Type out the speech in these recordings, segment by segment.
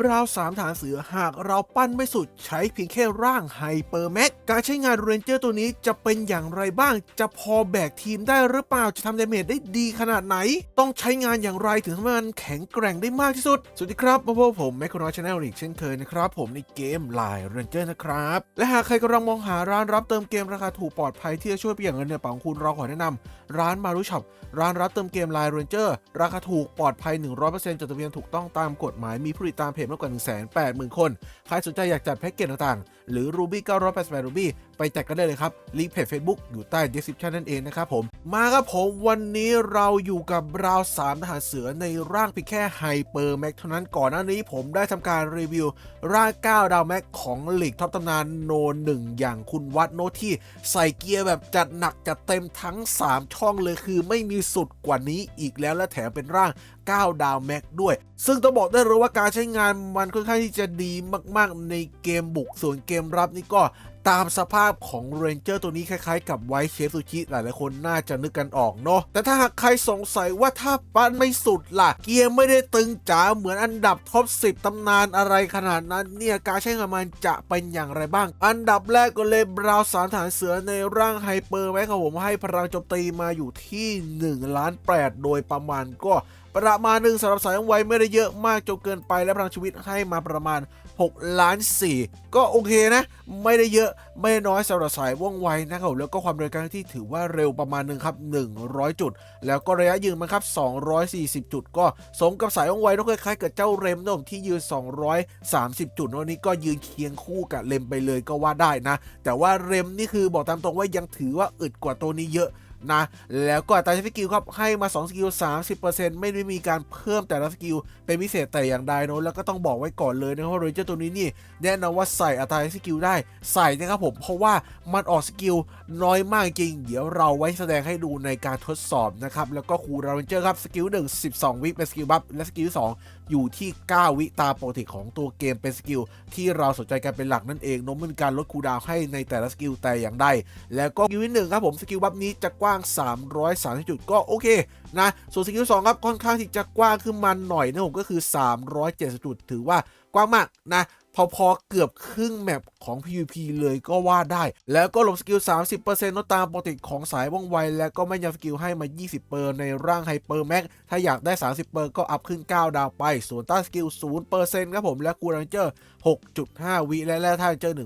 บราวสามฐานเสือหากเราปั้นไม่สุดใช้เพียงแค่ร่างไฮเปอร์แม็กการใช้งานเรนเจอร์ตัวนี้จะเป็นอย่างไรบ้าง จะพอแบกทีมได้หรือเปล่าจะทำดาเมจได้ดีขนาดไหน ต้องใช้งานอย่างไรถึงทำให้มันแข็งแกร่งได้มากที่สุด สวัสดีครับมาพบกับผมแมคโครนอชแนลอีกเช่นเคยนะครับ ผมในเกมไลน์เรนเจอร์นะครับ และหากใครกำลังมองหาร้านรับเติมเกมราคาถูกปลอดภัยที่จะช่วยเปลี่ยนเงินในกระเป๋าของคุณเราขอแนะนำร้านมารุช็อปร้านรับเติมเกมไลน์เรนเจอร์ราคาถูกปลอดภัย 100%จดทะเบียนถูกต้องตามกฎหมายมีผู้ติดตามเพจมากกว่า 180,000 คน ใครสนใจอยากจัดแพ็กเกจต่างๆ หรือ Ruby 988 Ruby ไปจัดกันได้เลยครับลิงก์เพจ Facebook อยู่ใต้ description นั่นเองนะครับผม มาครับผมวันนี้เราอยู่กับราวสามทหารเสือในร่างเพียงแค่ไฮเปอร์แม็กเท่านั้นก่อนหน้านี้ผมได้ทำการรีวิว ร่าง 9 ดาวแม็กของลีกท็อปตำนานโนหนึ่งอย่างคุณวัดโนที่ใส่เกียร์แบบจัดหนักจัดเต็มทั้ง 3 ช่องเลยคือไม่มีสุดกว่านี้อีกแล้วและแถมเป็นร่าง9 ดาวแม็กด้วย ซึ่งต้องบอกได้เลยว่าการใช้งานมันค่อนข้างที่จะดีมากๆ ในเกมบุกส่วนเกมรับนี่ก็ตามสภาพของเรนเจอร์ตัวนี้คล้ายๆ กับไวท์เชฟซูชิหลายๆคนน่าจะนึกกันออกเนาะแต่ถ้าหากใครสงสัยว่าถ้าปั้นไม่สุดล่ะ เกียร์ไม่ได้ตึงจ๋าเหมือนอันดับท็อป 10 ตำนานอะไรขนาดนั้นเนี่ยการใช้งานมันจะเป็นอย่างไรบ้าง อันดับแรกก็เลยบราวสารฐานเสือในร่างไฮเปอร์แม็กครับผมให้พลังโจมตีมาอยู่ที่1ล้าน8โดยประมาณก็ ประมาณหนึ่งสำหรับสายไวไม่ได้เยอะมากจนเกินไปและพลังชีวิตให้มาประมาณ 6 ล้าน 4 ก็โอเคนะ ไม่ได้เยอะไม่น้อยสำหรับสายว่องไวนะครับแล้วก็ความเร็วการที่ถือว่าเร็วประมาณหนึ่งครับ100 จุด แล้วก็ระยะยืนมันครับ 240 จุด ก็สมกับสายว่องไวต้องคล้ายๆกับเจ้าเรมนมที่ยืน 230 จุดวันนี้ก็ยืนเคียงคู่กับเรมไปเลยก็ว่าได้นะ แต่ว่าเรมนี่คือบอกตามตรงว่ายังถือว่าอึดกว่าตัวนี้เยอะ นะ แล้วก็อัตราใช้สกิลครับให้มา 2 สกิล 30%ไม่ได้มีการเพิ่มแต่ละสกิลเป็นพิเศษแต่อย่างใดเนอะแล้วก็ต้องบอกไว้ก่อนเลยนะว่าเรนเจอร์ตัวนี้นี่แนะนำว่าใส่อัตราใช้สกิลได้ใส่นะครับผมเพราะว่ามันออกสกิลน้อยมากจริง เดี๋ยวเราไว้แสดงให้ดูในการทดสอบนะครับแล้วก็ครูเรนเจอร์ครับสกิล1 12 วิเป็นสกิลบัฟและสกิล2 อยู่ที่ 9 วิตามปกติของตัวเกมเป็นสกิลที่เราสนใจกันเป็นหลักนั่นเองเนอะมันเป็นการลดคูดาวให้ในแต่ละสกิลแต่อย่างใด แล้วก็สกิลที่หนึ่งครับผมสกิลบัฟนี้จะกว้าง 330 จุดก็โอเคนะส่วนสกิลสองครับค่อนข้างที่จะกว้างขึ้นมาหน่อยนะผมก็คือ 370 จุดถือว่ากว้างมากนะ พอๆเกือบครึ่งแมปของ PVP เลยก็ว่าได้ แล้วก็หลบสกิล 30%ลดตามปกติของสายว่องไว แล้วก็ไม่ยังสกิลให้มา 20 เปอร์ในร่างไฮเปอร์แม็กถ้าอยากได้ 30 เปอร์ก็อัพขึ้น 9 ดาวไปส่วนต้านสกิล 0%ครับผม และคูลเรนเจอร์ 6.5 วิและแร่ท่าเจอร์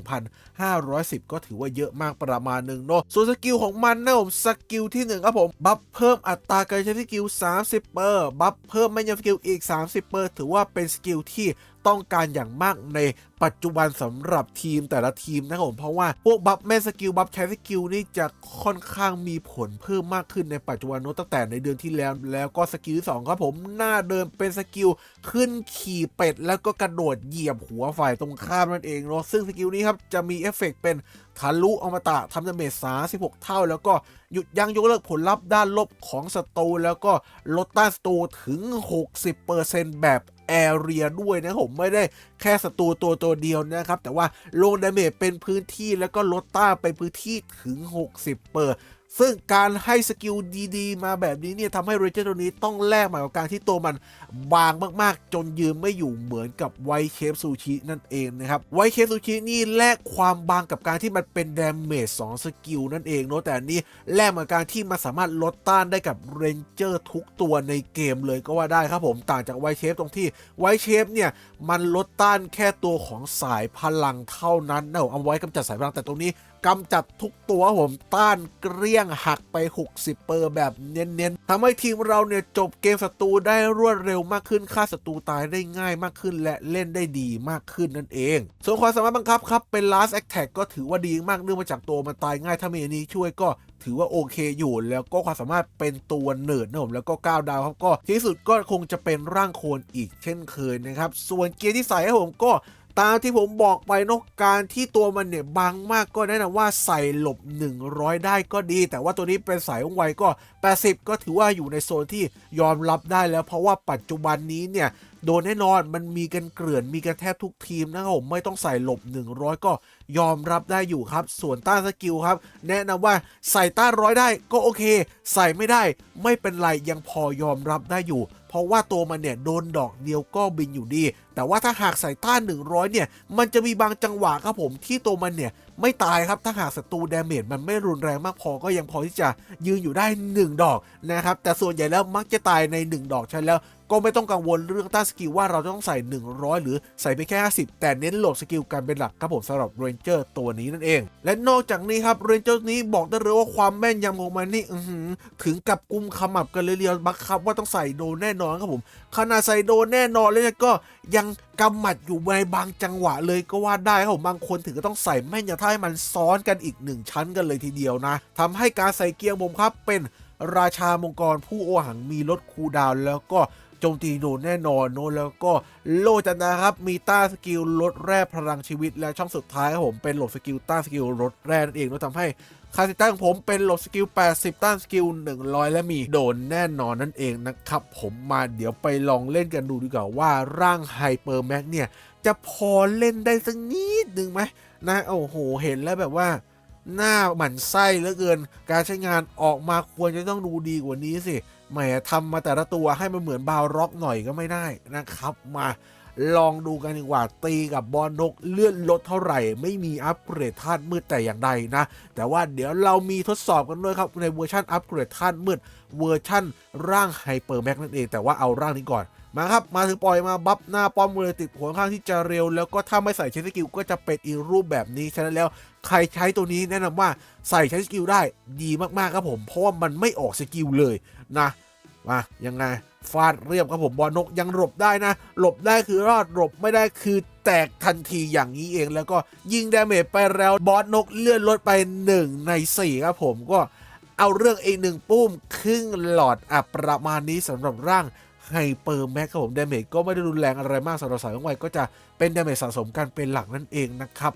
1,510 ก็ถือว่าเยอะมากประมาณหนึ่งเนาะส่วนสกิลของมันนะผมสกิลที่ 1 ครับผมบัฟเพิ่มอัตราการใช้สกิล 30 เปอร์บัฟเพิ่มไม่ยังสกิลอีก 30 เปอร์ถือว่าเป็นสกิลที่ต้องการอย่างมากในปัจจุบันสำหรับทีมแต่ละทีมนะครับผมเพราะว่าพวกบัฟแม่สกิลบัฟใช้สกิลนี่จะค่อนข้างมีผลเพิ่มมากขึ้นในปัจจุบันนตั้งแต่ในเดือนที่แล้ว แล้วก็สกิลที่สองครับผมหน้าเดิมเป็นสกิลขึ้นขี่เป็ด แล้วก็กระโดดเหยียบหัวฝ่ายตรงข้ามนั่นเองเนาะซึ่งสกิลนี้ครับจะมีเอฟเฟกต์เป็นทะลุอมตะทำดาเมจ36 เท่า แล้วก็หยุดยั้งยกเลิกผลลัพธ์ด้านลบของศัตรูแล้วก็ลดต้านศัตรูถึง 60%แบบ แอเรียด้วยนะผมไม่ได้แค่ศัตรูตัวตัวเดียวนะครับ แต่ว่าลงดาเมจเป็นพื้นที่แล้วก็ลดต้าไปพื้นที่ถึง 60 เปอร์ ซึ่งการให้สกิลดีๆ มาแบบนี้เนี่ยทำให้เรเจอร์ตัวนี้ต้องแลกมากับการที่ตัวมันบางมากๆ จนยืนไม่อยู่เหมือนกับไวเคฟซูชินั่นเองนะครับไวเคฟซูชินี่แลกความบางกับการที่มันเป็นดาเมจ2สกิลนั่นเองเนาะแต่อันนี้แลกมากการที่มันสามารถลดต้านได้กับเรนเจอร์ทุกตัวในเกมเลยก็ว่าได้ครับผมต่างจากไวเชฟตรงที่ไวเชฟเนี่ยมันลดต้านแค่ตัวของสายพลังเท่านั้นนะผมเอาไว้กำจัดสายพลังแต่ตรงนี้ กำจัดทุกตัวผมต้านเกลี้ยงหักไป 60 เปอร์แบบเน้นๆทำให้ทีมเราเนี่ยจบเกมศัตรูได้รวดเร็วมากขึ้นฆ่าศัตรูตายได้ง่ายมากขึ้น และเล่นได้ดีมากขึ้นนั่นเอง ส่วนความสามารถบังคับครับเป็น last attack ก็ถือว่าดีมากเนื่องมาจากตัวมันตายง่ายถ้ามีอันนี้ช่วยก็ถือว่าโอเคอยู่แล้วก็ความสามารถเป็นตัวเนิร์ดนะผมแล้วก็9ดาวครับก็ที่สุดก็คงจะเป็นร่างโคลนอีกเช่นเคยนะครับ ส่วนเกียร์ที่ใส่ครับผมก็ ตามที่ผมบอกไปเนกการที่ตัวมันเนี่ยบางมากก็แนะนำว่าใส่หลบ 100 ได้ก็ดี แต่ว่าตัวนี้เป็นสายว่องไวก็ 80 ก็ถือว่าอยู่ในโซนที่ยอมรับได้แล้ว เพราะว่าปัจจุบันนี้เนี่ยโดนแน่นอนมันมีกันเกลื่อนมีกันแทบทุกทีมนะครับผมไม่ต้องใส่หลบ 100 ก็ยอมรับได้อยู่ครับ ส่วนต้านสกิลครับ แนะนำว่าใส่ต้านร้อยได้ก็โอเค ใส่ไม่ได้ไม่เป็นไรยังพอยอมรับได้อยู่ เพราะว่าตัวมันเนี่ยโดนดอกเดียวก็บินอยู่ดี แต่ว่าถ้าหากใส่ต้าน 100 เนี่ย มันจะมีบางจังหวะครับผมที่ตัวมันเนี่ยไม่ตายครับถ้าหากศัตรูดาเมจมันไม่รุนแรงมากพอก็ยังพอที่จะยืนอยู่ได้ 1 ดอกนะครับ แต่ส่วนใหญ่แล้วมักจะตายใน 1 ดอกใช่แล้ว ก็ไม่ต้องกังวลเรื่องต้านสกิลว่าเราจะต้องใส่ 100 หรือใส่ไปแค่ 50 แต่เน้นโหลดสกิลกันเป็นหลักครับผมสำหรับเรนเจอร์ตัวนี้นั่นเอง และนอกจากนี้ครับเรนเจอร์นี้บอกได้เลยว่าความแม่นยำของมันนี่ถึงกับกุมขมับกันเลยเรียวบักครับว่าต้องใส่โดนแน่นอนครับผมขนาดใส่โดนแน่นอนเลยเนี่ยก็ยังกำหมัดอยู่ในบางจังหวะเลยก็ว่าได้ครับผมบางคนถึงก็ต้องใส่แม่นยำท่าให้มันซ้อนกันอีกหนึ่งชั้นกันเลยทีเดียวนะทำให้การใส่เกียร์ผมครับเป็นราชามังกรผู้โอหังมีลดคูดาวแล้วก็ โจมตีโดนแน่นอนโน้นแล้วก็โลจันนะครับ มีต้านสกิลลดแร่พลังชีวิต และช่องสุดท้ายผมเป็นโหลดสกิลต้านสกิลลดแร่นั่นเองแล้วทำให้คาสิต้าของผมเป็นโหลดสกิล 80 ต้านสกิล 100 และมีโดนแน่นอนนั่นเองนะครับ ผมมาเดี๋ยวไปลองเล่นกันดูดีกว่าว่าร่างไฮเปอร์แม็กเนี่ย จะพอเล่นได้สักนิดนึงไหมนะโอ้โห เห็นแล้วแบบว่าหน้าหมันไส้เหลือเกิน การใช้งานออกมาควรจะต้องดูดีกว่านี้สิ แหมทำมาแต่ละตัวให้มันเหมือนบาวร็อกหน่อยก็ไม่ได้นะครับมา ลองดูกันดีกว่าตีกับบอลนกเลื่อนลดเท่าไหร่ ไม่มีอัปเกรดธาตุมืดแต่อย่างใดนะ แต่ว่าเดี๋ยวเรามีทดสอบกันด้วยครับในเวอร์ชันอัปเกรดธาตุมืดเวอร์ชันร่างไฮเปอร์แม็กนั่นเอง แต่ว่าเอาร่างนี้ก่อนมาครับ มาถึงปล่อยมาบัฟหน้าป้อมเลยติดหัวข้างที่จะเร็ว แล้วก็ถ้าไม่ใส่ใช้สกิลก็จะเป็นอีกรูปแบบนี้ฉะนั้นแล้วใครใช้ตัวนี้แนะนำว่าใส่ใช้สกิลได้ดีมากๆครับผม เพราะว่ามันไม่ออกสกิลเลยนะ มายังไงฟาดเรียบครับผมบอลนกยังหลบได้นะ หลบได้คือรอดหลบไม่ได้คือแตกทันทีอย่างนี้เอง แล้วก็ยิงดาเมจไปแล้วบอสนกเลื่อนลดไป 1 ใน 4 ครับผมก็เอาเรื่องเองหนึ่งปุ้มครึ่งหลอดอะประมาณนี้สำหรับร่างไฮเปอร์แม็กครับผมดาเมจก็ไม่ได้รุนแรงอะไรมากสำหรับสายของไวก็จะเป็นดาเมจสะสมกันเป็นหลักนั่นเองนะครับ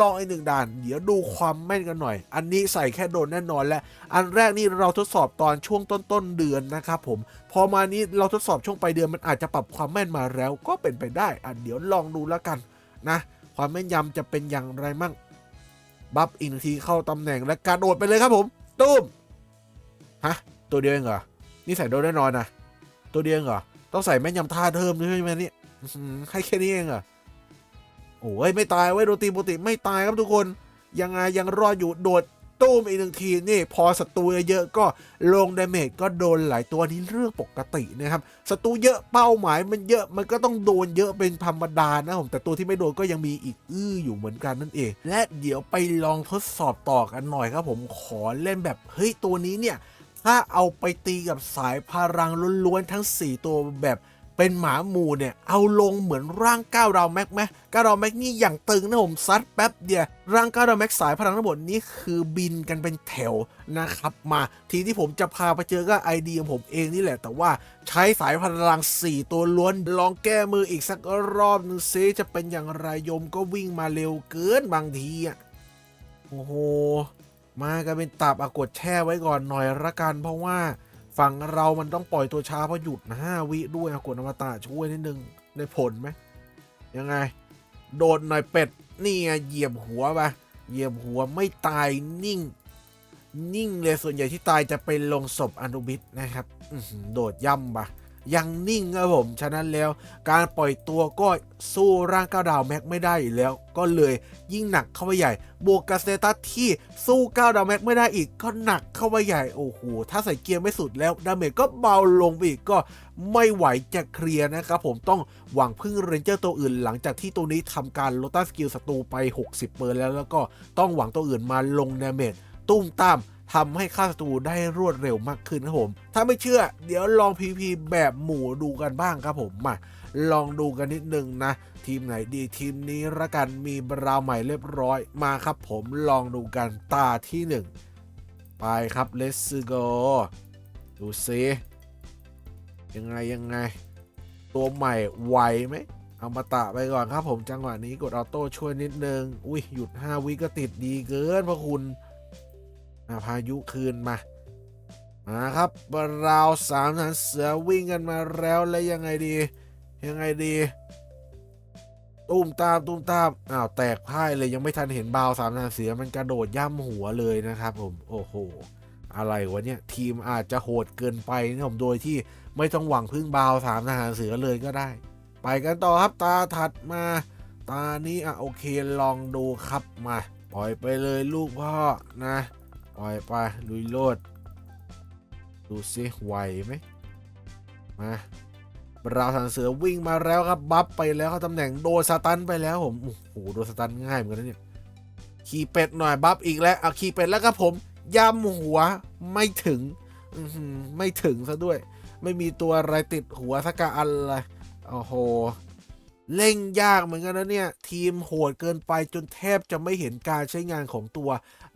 ลองอีกหนึ่งด่าน เดี๋ยวดูความแม่นกันหน่อย อันนี้ใส่แค่โดนแน่นอนและ อันแรกนี่เราทดสอบตอนช่วงต้นๆเดือนนะครับผม พอมานี้เราทดสอบช่วงปลายเดือนมันอาจจะปรับความแม่นมาแล้ว ก็เป็นไปได้อะเดี๋ยวลองดูแล้วกันนะ ความแม่นยำจะเป็นอย่างไรมั่ง บัฟอีกหนึ่งทีเข้าตำแหน่งและการโดดไปเลยครับผมตุ้มฮะตัวเดียวเองเหรอนี่ใส่โดนแน่นอนนะตัวเดียวเองเหรอต้องใส่แม่นยำท่าเพิ่มด้วยใช่ไหมเนี่ยให้แค่นี้เองเหรอ โอ้ยไม่ตายเว้โดนตีปกติไม่ตายครับทุกคน ยังไงยังรอดอยู่โดดตู้มอีกหนึ่งทีนี่พอศัตรูเยอะก็ลงดาเมจก็โดนหลายตัวนี้เรื่องปกตินะครับศัตรูเยอะเป้าหมายมันเยอะมันก็ต้องโดนเยอะเป็นธรรมดานะผมแต่ตัวที่ไม่โดนก็ยังมีอีกอื้ออยู่เหมือนกันนั่นเอง และเดี๋ยวไปลองทดสอบต่อกันหน่อยครับผมขอเล่นแบบเฮ้ยตัวนี้เนี่ยถ้าเอาไปตีกับสายพลังล้วนๆทั้ง 4 ตัวแบบ เป็นหมาหมู่เนี่ยเอาลงเหมือนร่างก้าวดาวแม็กไหมก้าวดาวแม็กนี่อย่างตึงนะผมซัดแป๊บเดียวร่างก้าวดาวแม็กสายพลังทั้งหมดนี้คือบินกันเป็นแถวนะครับมาทีที่ผมจะพาไปเจอก็ไอเดียของผมเองนี่แหละ แต่ว่าใช้สายพลัง 4 ตัวล้วนลองแก้มืออีกสักรอบหนึงซิจะเป็นอย่างไรยมก็วิ่งมาเร็วเกินบางทีอะโอ้โหมากันเป็นตับอะกดแช่ไว้ก่อนหน่อยละกันเพราะว่า ฝั่งเรามันต้องปล่อยตัวช้าเพราะหยุดนะห้าวิด้วยอะกดอมตะช่วยนิดนึงได้ผลไหมยังไง โดนหน่อยเป็ดนี่ไงเหยียบหัวไปเหยียบหัวไม่ตายนิ่ง นิ่งเลยส่วนใหญ่ที่ตายจะเป็นลงศพอนุบิตนะครับโดดย่ำปะ ยังนิ่งครับผมฉะนั้นแล้วการปล่อยตัวก็สู้ร่างก้าวดาวแม็กไม่ได้อยู่แล้ว ก็เลยยิ่งหนักเข้าไปใหญ่ บวกกับสเตตัสที่สู้ก้าวดาวแม็กไม่ได้อีกก็หนักเข้าไปใหญ่โอ้โหถ้าใส่เกียร์ไม่สุดแล้วดาเมจก็เบาลงไปอีกก็ไม่ไหวจะเคลียร์นะครับผมต้องหวังพึ่งเรนเจอร์ตัวอื่น หลังจากที่ตัวนี้ทำการลดต้าสกิลศัตรูไป 60เปอร์แล้วแล้วก็ต้องหวังตัวอื่นมาลงดาเมจตุ้มตาม ทำให้ฆ่าศัตรูได้รวดเร็วมากขึ้นครับผม ถ้าไม่เชื่อ เดี๋ยวลอง PVP แบบหมู่ดูกันบ้างครับผมมาลองดูกันนิดนึงนะ ทีมไหนดีทีมนี้ละกันมีบราวใหม่เรียบร้อยมาครับผมลองดูกันตาที่ 1 ไปครับ let's go ดูซิยังไงยังไง ตัวใหม่ไวไหมเอามาตะไปก่อนครับผมจังหวะนี้กดออโต้ช่วยนิดนึง อุ้ยหยุด 5 วิก็ติดดีเกินพระคุณ พายุคืนมามาครับราวสามทหารเสือวิ่งกันมาแล้วแล้วยังไงดี ยังไงดี ตุ้มตามตุ้มตามอ้าวแตกพ่ายเลยยังไม่ทันเห็นบาวสามทหารเสือมันกระโดดย่ำหัวเลยนะครับผมโอ้โหอะไรวะเนี่ยทีมอาจจะโหดเกินไปนะผมโดยที่ไม่ต้องหวังพึ่งบาวสามทหารเสือเลยก็ได้ ไปกันต่อครับตาถัดมา ตานี้อะโอเคลองดูครับมา ปล่อยไปเลยลูกพ่อนะ ปล่อยไปลุยโลด ดูสิไหวไหมมาบราวสันเสือวิ่งมาแล้วครับ บัฟไปแล้วครับตำแหน่งโดนสตันไปแล้วผม โอ้โห โดนสตันง่ายเหมือนกันนะเนี่ย ขี่เป็ดหน่อยบัฟอีกแล้ว เอาขี่เป็ดแล้วครับผมย่ำหัวไม่ถึงไม่ถึงซะด้วย ไม่มีตัวอะไรติดหัวสักกะอันเลยโอ้โห เล่งยากเหมือนกันนะเนี่ย ทีมโหดเกินไปจนแทบจะไม่เห็นการใช้งานของตัว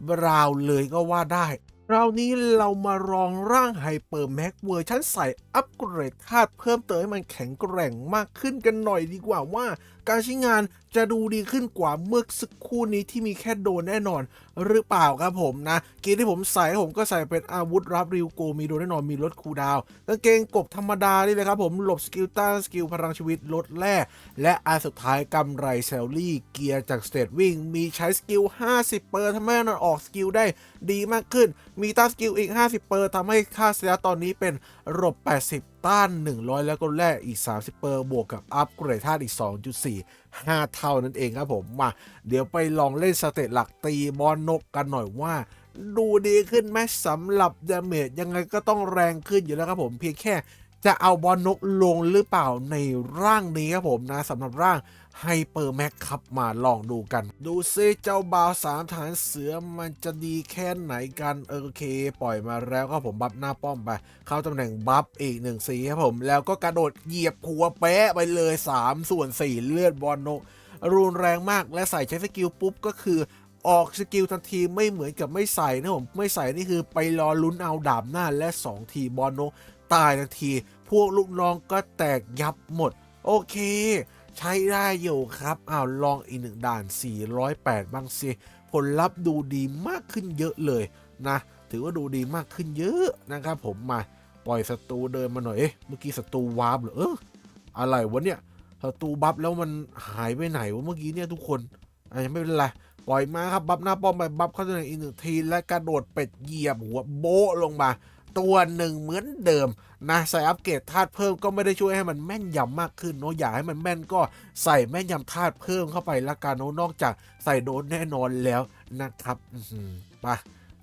บราวเลยก็ว่าได้คราวนี้เรามารองร่างไฮเปอร์แม็กเวอร์ชันใส่อัปเกรดธาตุเพิ่มเติมให้มันแข็งแกร่งมากขึ้นกันหน่อยดีกว่าว่า การใช้งานจะดูดีขึ้นกว่าเมื่อสักครู่นี้ที่มีแค่โดนแน่นอน หรือเปล่าครับผมนะเกีที่ผมใส่ผมก็ใส่เป็นอาวุธรับริวโกมีโดนแน่นอนมีลดคูดาวกางเกงกบธรรมดานี่เลยครับผมหลบสกิลต้านสกิลพลังชีวิตลดแร่และอันสุดท้ายกำไรเซลลี่ เกียร์จากสเตตวิ่งมีใช้สกิล 50 เปอร์ทำให้มันออกสกิลได้ดีมากขึ้น มีต้านสกิลอีก 50 เปอร์ทำให้ค่าเสียตอนนี้เป็น รบ 80 ต้าน 100 แล้วก็แรกอีก 30 เปอร์บวกกับอัพเกรดธาตุอีก 2.4 5 เท่านั่นเองครับผม มา เดี๋ยวไปลองเล่นสเตตหลักตีบอลนกกันหน่อยว่า ดูดีขึ้นไหมสำหรับดาเมจยังไงก็ต้องแรงขึ้นอยู่แล้วครับผมเพียงแค่ จะเอาบอลนกลงหรือเปล่าในร่างนี้ครับผมนะสำหรับร่างไฮเปอร์แม็กครับมาลองดูกัน ดูซิเจ้าบาวสามฐานเสือมันจะดีแค่ไหนกันโอเค ปล่อยมาแล้วก็ผมบัฟหน้าป้อมไป เข้าตำแหน่งบัฟอีกหนึ่งสีครับผม แล้วก็กระโดดเหยียบหัวแปะไปเลย 3 ส่วน 4 เลือดบอลนก รุนแรงมากและใส่ใช้สกิลปุ๊บก็คือออกสกิลทันทีไม่เหมือนกับไม่ใส่นะผม ไม่ใส่นี่คือไปรอลุ้นเอาดาบหน้าและ 2 ทีบอลนก ตายทันที พวกลูกน้องก็แตกยับหมด โอเค ใช้ได้อยู่ครับอ้าวลองอีกหนึ่งด่าน 408 บ้างสิ ผลลัพธ์ดูดีมากขึ้นเยอะเลยนะ ถือว่าดูดีมากขึ้นเยอะนะครับผมมา ปล่อยศัตรูเดินมาหน่อยเอ๊ะเมื่อกี้ศัตรูวาร์ปเหรอเอออะไรวะเนี่ยศัตรูบัฟแล้วมันหายไปไหนวะเมื่อกี้เนี่ยทุกคนอะยังไม่เป็นไรปล่อยมาครับ บัฟหน้าป้อมไปบัฟเข้าตำแหน่งอีกหนึ่งทีและกระโดดเป็ดเหยียบหัวโบลงมา ตัวหนึ่งเหมือนเดิมนะใส่อัปเกรดธาตุเพิ่มก็ไม่ได้ช่วยให้มันแม่นยำมากขึ้นเนาะอยากให้มันแม่นก็ใส่แม่นยำธาตุเพิ่มเข้าไปละกันเนาะนอกจากใส่โดนแน่นอนแล้วนะครับอื้อหือไป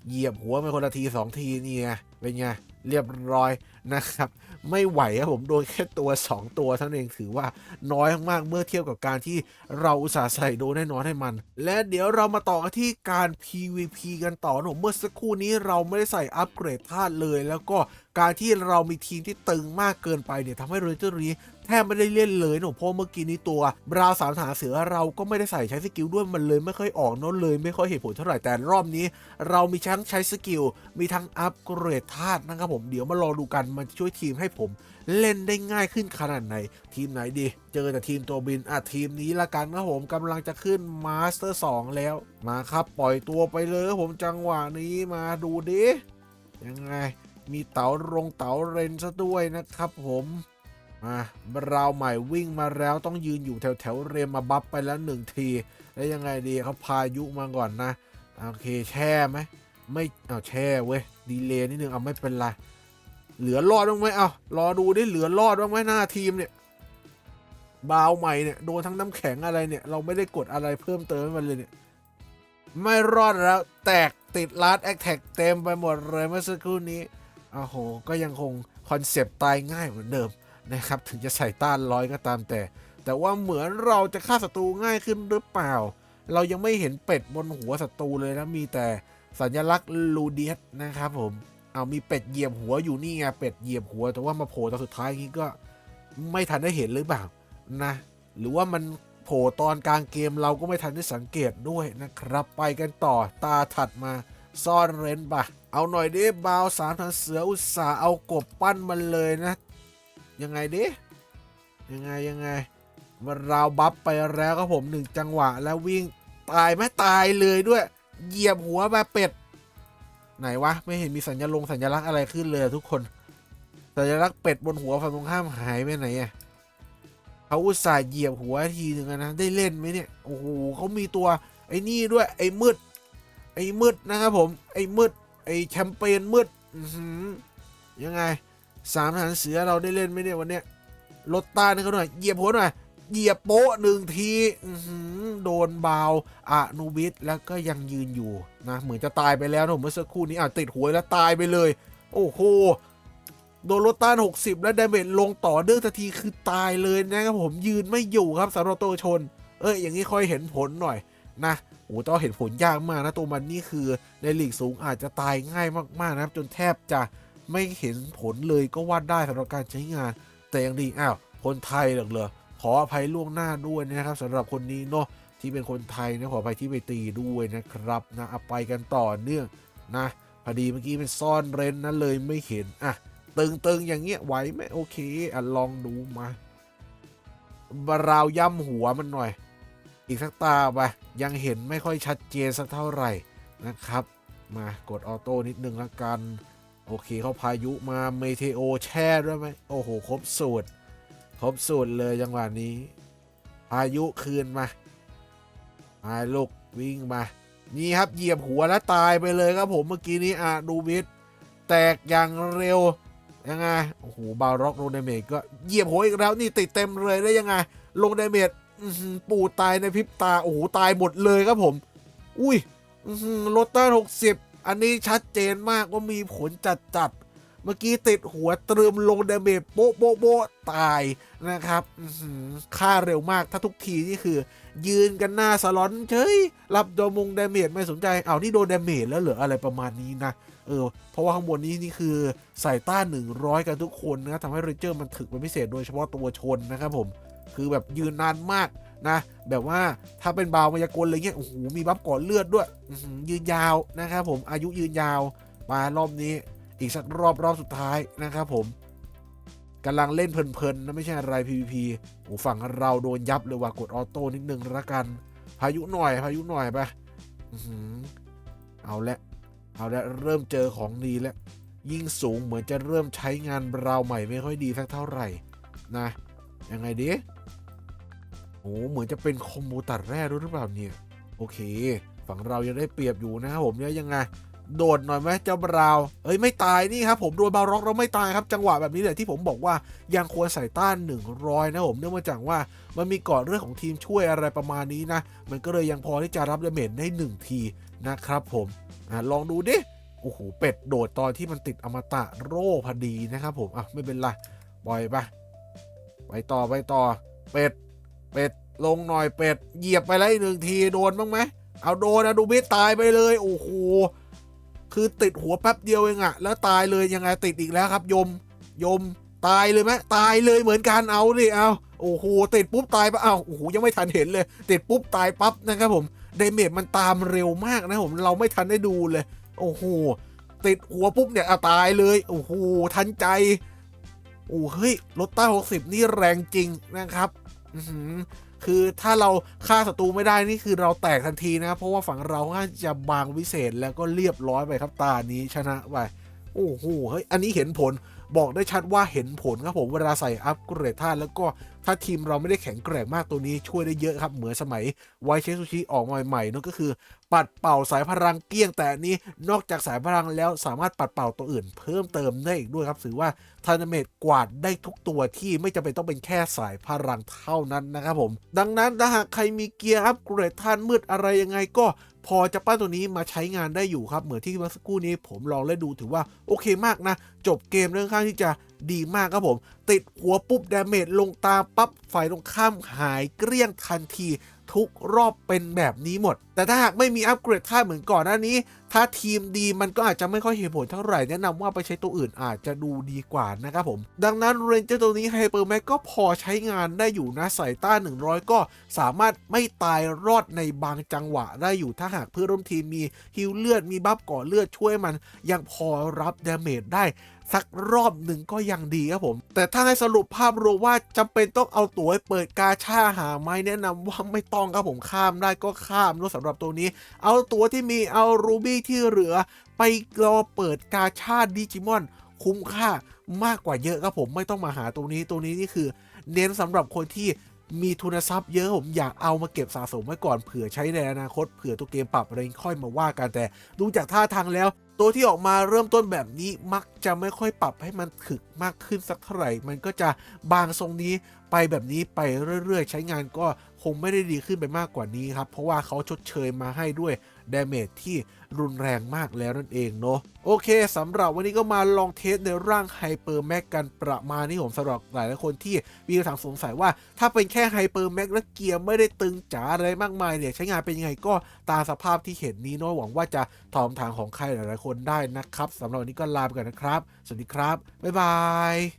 เหยียบหัวไปคนละทีสองทีนี่ไงเป็นไง เรียบร้อยนะครับ ไม่ไหวครับผมโดนแค่ตัว 2 ตัวเท่านั้นเองถือว่าน้อยมากๆเมื่อเทียบกับการที่เราอุตส่าห์ใส่โดนแน่นอนให้มัน และเดี๋ยวเรามาต่อกันที่การ PVP กันต่อนะผมเมื่อสักครู่นี้เราไม่ได้ใส่อัปเกรดธาตุเลย แล้วก็ การที่เรามีทีมที่ตึงมากเกินไปเนี่ยทำให้เรนเจอร์นี้แทบไม่ได้เล่นเลยหนะผมเพราะเมื่อกี้นี้ตัวบราวสามฐานเสือเราก็ไม่ได้ใส่ใช้สกิลด้วยมันเลยไม่ค่อยออกนอะเลย ไม่ค่อยเห็นผลเท่าไหร่แต่รอบนี้ เรามีทั้งใช้สกิล มีทั้งอัปเกรดธาตุนะครับผมเดี๋ยวมารอดูกันมันจะช่วยทีมให้ผม เล่นได้ง่ายขึ้นขนาดไหน ทีมไหนดี เจอแต่ทีมตัวบินอะทีมนี้ละกันครับผมกำลังจะขึ้นมาสเตอร์2แล้วมาครับปล่อยตัวไปเลยผมจังหวะนี้มาดูดิยังไง มีเต๋ารงเต๋าเรนซะด้วยนะครับผมมาเราใหม่วิ่งมาแล้วต้องยืนอยู่แถวแถวเรมมาบัฟไปแล้วหนึ่งที แล้วยังไงดีเขาพายุมาก่อนนะ โอเคแช่ไหมไม่เอาแช่เว้ยดีเลย์นิดนึงเอาไม่เป็นไรเหลือรอดบ้างไหมเอารอดูไดิเหลือรอดบ้างไหมหน้าทีมเนี่ยบาวใหม่เนี่ยโดนทั้งน้ำแข็งอะไรเนี่ย เราไม่ได้กดอะไรเพิ่มเติมมันเลยเนี่ยไม่รอดแล้วแตกติดลัดแอคแท็กเต็มไปหมดเลยเมื่อสักครู่นี้ โอ้โห ก็ยังคงคอนเซปต์ตายง่ายเหมือนเดิมนะครับ ถึงจะใส่ต้านร้อยก็ตามแต่ แต่ว่าเหมือนเราจะฆ่าศัตรูง่ายขึ้นหรือเปล่า เรายังไม่เห็นเป็ดบนหัวศัตรูเลยนะ มีแต่สัญลักษณ์ลูเดียสนะครับผม เอามีเป็ดเหยียบหัวอยู่นี่ไง เป็ดเหยียบหัว แต่ว่ามาโผล่ตอนสุดท้ายนี้ก็ไม่ทันได้เห็นหรือเปล่านะ หรือว่ามันโผล่ตอนกลางเกมเราก็ไม่ทันได้สังเกตด้วยนะครับ ไปกันต่อตาถัดมาซ่อนเร้นปะ เอาหน่อยดิบาวสามทางเสืออุตสาห์เอากบปั้นมันเลยนะ ยังไงดิ ยังไงยังไงมันราวบัฟไปแล้วครับผมหนึ่งจังหวะแล้ววิ่งตายไหมตายเลยด้วย เหยียบหัวมาเป็ด ไหนวะ ไม่เห็นมีสัญลงสัญลักษณ์อะไรขึ้นเลยทุกคน สัญลักษณ์เป็ดบนหัวฝั่งตรงข้ามหายไปไหนอะเขาอุตส่าห์เหยียบหัวทีหนึ่งนะ ได้เล่นไหมเนี่ย โอ้โหเขามีตัว ไอ้นี่ด้วย ไอ้มืด ไอ้มืดนะครับผม ไอ้มืด ไอแชมเปญมืดยังไงสามทหารเสือเราได้เล่นไหมเนี่ยวันเนี้ยลดต้านให้เขาหน่อยเหยียบหัวหน่อยเหยียบโป๊ะหนึ่งทีโดนบาวอะนูบิสแล้วก็ยังยืนอยู่นะเหมือนจะตายไปแล้วนะผมเมื่อสักครู่นี้อะติดหัวแล้วตายไปเลย โอ้โหโดนลดต้าน 60 และดาเมจลงต่อเนื่องทันทีคือตายเลยนะครับผมยืนไม่อยู่ครับสำหรับตัวชน เอ้ยอย่างนี้ค่อยเห็นผลหน่อยนะ โอ้ต้องเห็นผลยากมากนะตัวมันนี่คือในหลีกสูงอาจจะตายง่ายมากๆนะครับจนแทบจะไม่เห็นผลเลยก็ว่าได้สำหรับการใช้งาน แต่ยังดีอ้าวคนไทยเหรอเหรอขออภัยล่วงหน้าด้วยนะครับสำหรับคนนี้เนาะที่เป็นคนไทยนะขออภัยที่ไปตีด้วยนะครับนะเอาไปกันต่อเนื่องนะพอดีเมื่อกี้เป็นซ่อนเร้นนะเลยไม่เห็นอะตึงๆอย่างเงี้ยไหวไหมโอเคอะลองดูมาบาราวย่ำหัวมันหน่อย อีกสักตาไปยังเห็นไม่ค่อยชัดเจนสักเท่าไหร่นะครับ มากดออโต้นิดนึงละกัน โอเคเขาพายุมาเมเทโอแช่ด้วยไหมโอ้โห ครบสูตร ครบสูตรเลยจังหวะนี้ พายุคืนมามาลูกวิ่งมา นี่ครับเหยียบหัวแล้วตายไปเลยครับผมเมื่อกี้นี้อะดูบิดแตกอย่างเร็วยังไง โอ้โห บาร็อกลงดาเมจก็เหยียบหัวอีกแล้วนี่ติดเต็มเลยได้ยังไง ลงดาเมจ ปู่ตายในพริบตา โอ้โห ตายหมดเลยครับผม อุ้ยอื้อหือลดต้านหกสิบอันนี้ชัดเจนมากว่ามีผลจัดจัดเมื่อกี้ติดหัวตรึมลงเดเมจโป๊ะโป๊ะโป๊ะตายนะครับอื้อหือค่าเร็วมากถ้าทุกทีนี่คือ ยืนกันหน้าสลอนเฉยรับโดมงเดเมจไม่สนใจเอานี่โดนเดเมจแล้วเหรออะไรประมาณนี้นะเออเพราะว่าข้างบนนี้นี่คือใส่ต้าน 100 กันทุกคนนะทำให้เรเจอร์มันถึกเป็นพิเศษโดยเฉพาะตัวชนนะครับผม คือแบบยืนนานมากนะ แบบว่าถ้าเป็นบาวมายากลอะไรเงี้ยโอ้โหมีบัฟก่อนเลือดด้วยยืนยาวนะครับผมอายุยืนยาวมารอบนี้ อีกสักรอบรอบสุดท้ายนะครับผมกำลังเล่นเพลินๆนะไม่ใช่อะไร PVP โอ้ฝั่งเราโดนยับเลยว่ากดออโต้นิดนึงละกัน พายุหน่อยพายุหน่อยไปอื้อหือเอาละเอาละเริ่มเจอของดีแล้วยิ่งสูงเหมือนจะเริ่มใช้งานเราใหม่ไม่ค่อยดีสักเท่าไหร่นะยังไงดี โอ้เหมือนจะเป็นคอมโบตัดแร่ด้วยหรือเปล่าเนี่ย โอเค ฝั่งเรายังได้เปรียบอยู่นะครับผมเนี่ยยังไง โดดหน่อยไหมเจ้าบราวน์เอ้ยไม่ตายนี่ครับผมโดนบาร็อกเราไม่ตายครับ จังหวะแบบนี้แหละที่ผมบอกว่ายังควรใส่ต้าน 100 นะผมเนื่องมาจากว่ามันมีเกาะเรื่องของทีมช่วยอะไรประมาณนี้นะ มันก็เลยยังพอที่จะรับดาเมจได้ 1 ทีนะครับผมอะลองดูดิโอ้โหเป็ดโดดตอนที่มันติดอมตะโร่พอดีนะครับผมอะไม่เป็นไรปล่อยไปไปต่อไปต่อเป็ด เป็ดลงหน่อยเป็ดเหยียบไปแล้วอีกหนึ่งทีโดนบ้างไหมเอาโดนนะดูบิตายไปเลยโอ้โหคือติดหัวแป๊บเดียวเองอะแล้วตายเลยยังไงติดอีกแล้วครับ ยมยมตายเลยไหมตายเลยเหมือนกันเอาดิเอาโอ้โหติดปุ๊บตายปะเอาโอ้โหยังไม่ทันเห็นเลย ติดปุ๊บตายปั๊บนะครับผมเดเมจมันตามเร็วมากนะผมเราไม่ทันได้ดูเลย โอ้โหติดหัวปุ๊บเนี่ยอาตายเลยโอ้โหทันใจโอ้เฮ้ยรถต้าหกสิบนี่แรงจริงนะครับ คือถ้าเราฆ่าศัตรูไม่ได้นี่คือเราแตกทันทีนะ เพราะว่าฝั่งเราค่อนข้าจะบางวิเศษแล้วก็เรียบร้อยไปครับตานี้ชนะไปโอ้โหเฮ้ยอันนี้เห็นผลบอกได้ชัดว่าเห็นผลครับผมเวลาใส่อัพเกรดท่าตุแล้วก็ถ้าทีมเราไม่ได้แข็งแกร่งมากตัวนี้ช่วยได้เยอะครับ เหมือนสมัยไวเชซูชิออกใหม่ๆนั่นก็คือ ปัดเป่าสายพลังเกลี้ยงแต่นี้ นอกจากสายพลังแล้วสามารถปัดเป่าตัวอื่น เพิ่มเติมได้อีกด้วยครับถือว่าทานาเมตกวาดได้ทุกตัวที่ไม่จำเป็นต้องเป็นแค่สายพลังเท่านั้นนะครับผม ดังนั้นถ้าหากใครมีเกียร์อัพเกรดท่านมืดอะไรยังไงก็พอจะปั้นตัวนี้มาใช้งานได้อยู่ครับ เหมือนที่เมื่อสักครู่นี้ผมลองเล่นดูถือว่าโอเคมากนะ จบเกมเรื่องข้างที่จะดีมากครับผม ติดหัวปุ๊บดาเมจลงตาปั๊บฝ่ายตรงข้ามหายเกลี้ยงทันที ทุกรอบเป็นแบบนี้หมด แต่ถ้าหากไม่มีอัปเกรดท่าเหมือนก่อนหน้านี้ ถ้าทีมดีมันก็อาจจะไม่ค่อยเห็นผลเท่าไหร่ แนะนำว่าไปใช้ตัวอื่นอาจจะดูดีกว่านะครับผม ดังนั้นเรนเจอร์ตัวนี้ไฮเปอร์แม็กก็พอใช้งานได้อยู่นะใส่ต้าน100 ก็สามารถไม่ตายรอดในบางจังหวะได้อยู่ถ้าหากเพื่อนร่วมทีมมีฮิลเลือดมีบัฟก่อเลือดช่วยมันยังพอรับดาเมจได้ สักรอบหนึ่งก็ยังดีครับผม แต่ถ้าให้สรุปภาพรวมว่าจำเป็นต้องเอาตั๋วไปเปิดกาชาหาไหมแนะนำว่าไม่ต้องครับผมข้ามได้ก็ข้ามแล้วสำหรับตัวนี้ เอาตั๋วที่มีเอารูบี้ที่เหลือ ไปรอเปิดกาชาดิจิมอน คุ้มค่ามากกว่าเยอะครับผมไม่ต้องมาหาตัวนี้ตัวนี้นี่คือ เน้นสำหรับคนที่มีทุนทรัพย์เยอะผมอยากเอามาเก็บสะสมไว้ก่อนเผื่อใช้ในอนาคตเผื่อตัวเกมปรับอะไรค่อยมาว่ากันแต่ดูจากท่าทางแล้ว ตัวที่ออกมาเริ่มต้นแบบนี้มักจะไม่ค่อยปรับให้มันถึกมากขึ้นสักเท่าไหร่ มันก็จะบางทรงนี้ไปแบบนี้ไปเรื่อยๆ ใช้งานก็คงไม่ได้ดีขึ้นไปมากกว่านี้ครับ เพราะว่าเขาชดเชยมาให้ด้วย ดาเมจที่รุนแรงมากแล้วนั่นเองเนาะโอเคสำหรับวันนี้ก็มาลองเทสในร่างไฮเปอร์แม็กกันประมาณนี้ผมสำหรับหลายๆคนที่มีคำถามสงสัยว่า ถ้าเป็นแค่ไฮเปอร์แม็กและเกียร์ไม่ได้ตึงจ๋าอะไรมากมายเนี่ยใช้งานเป็นยังไงก็ตามสภาพที่เห็นนี้เนาะหวังว่าจะตอบคำถามของใครหลายๆคนได้นะครับสำหรับวันนี้ก็ลาไปก่อนนะครับ สวัสดีครับ บ๊ายบาย